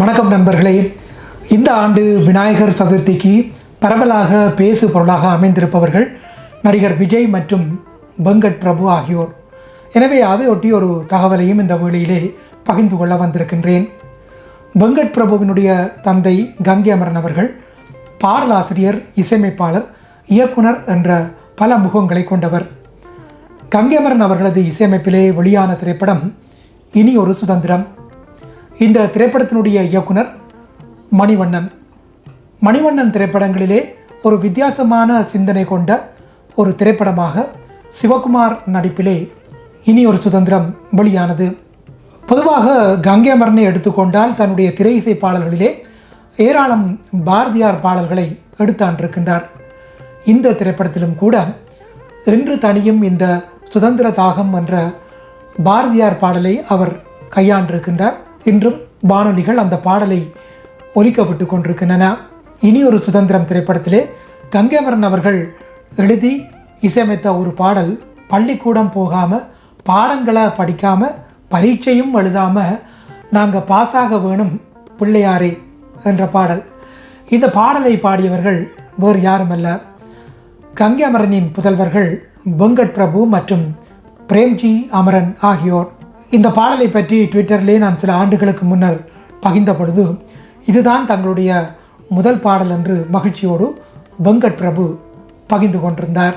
வணக்கம் நண்பர்களே. இந்த ஆண்டு விநாயகர் சதுர்த்திக்கு பரவலாக பேசு பொருளாக அமைந்திருப்பவர்கள் நடிகர் விஜய் மற்றும் வெங்கட் பிரபு ஆகியோர். எனவே அதையொட்டி ஒரு தகவலையும் இந்த வேளையிலே பகிர்ந்து கொள்ள வந்திருக்கின்றேன். வெங்கட் பிரபுவினுடைய தந்தை கங்கை அமரன் அவர்கள் பாடலாசிரியர் இசையமைப்பாளர் இயக்குனர் என்ற பல முகங்களை கொண்டவர். கங்கை அமரன் அவர்களது இசையமைப்பிலே வெளியான திரைப்படம் இனி ஒரு சுதந்திரம். இந்த திரைப்படத்தினுடைய இயக்குனர் மணிவண்ணன். மணிவண்ணன் திரைப்படங்களிலே ஒரு வித்தியாசமான சிந்தனை கொண்ட ஒரு திரைப்படமாக சிவகுமார் நடிப்பிலே இனி ஒரு சுதந்திரம் வெளியானது. பொதுவாக கங்கை மரனை எடுத்துக்கொண்டால் தன்னுடைய திரை இசை பாடல்களிலே ஏராளம் பாரதியார் பாடல்களை எடுத்தாண்டிருக்கின்றார். இந்த திரைப்படத்திலும் கூட என்று தனியும் இந்த சுதந்திர தாகம் என்ற பாரதியார் பாடலை அவர் கையாண்டிருக்கின்றார். இன்றும் வானொலிகள் அந்த பாடலை ஒலிக்கப்பட்டு கொண்டிருக்கின்றன. இனி ஒரு சுதந்திரம் திரைப்படத்திலே கங்கைமரன் அவர்கள் எழுதி இசையமைத்த ஒரு பாடல் பள்ளிக்கூடம் போகாமல் பாடங்களை படிக்காமல் பரீட்சையும் எழுதாமல் நாங்கள் பாஸாக வேணும் பிள்ளையாரே என்ற பாடல். இந்த பாடலை பாடியவர்கள் வேறு யாருமல்ல. கங்கை அமரனின் புதல்வர்கள் வெங்கட் பிரபு மற்றும் பிரேம்ஜி அமரன் ஆகியோர். இந்த பாடலை பற்றி ட்விட்டரிலே நான் சில ஆண்டுகளுக்கு முன்னர் பகிர்ந்த பொழுது இதுதான் தங்களுடைய முதல் பாடல் என்று மகிழ்ச்சியோடு வெங்கட் பிரபு பகிர்ந்து கொண்டிருந்தார்.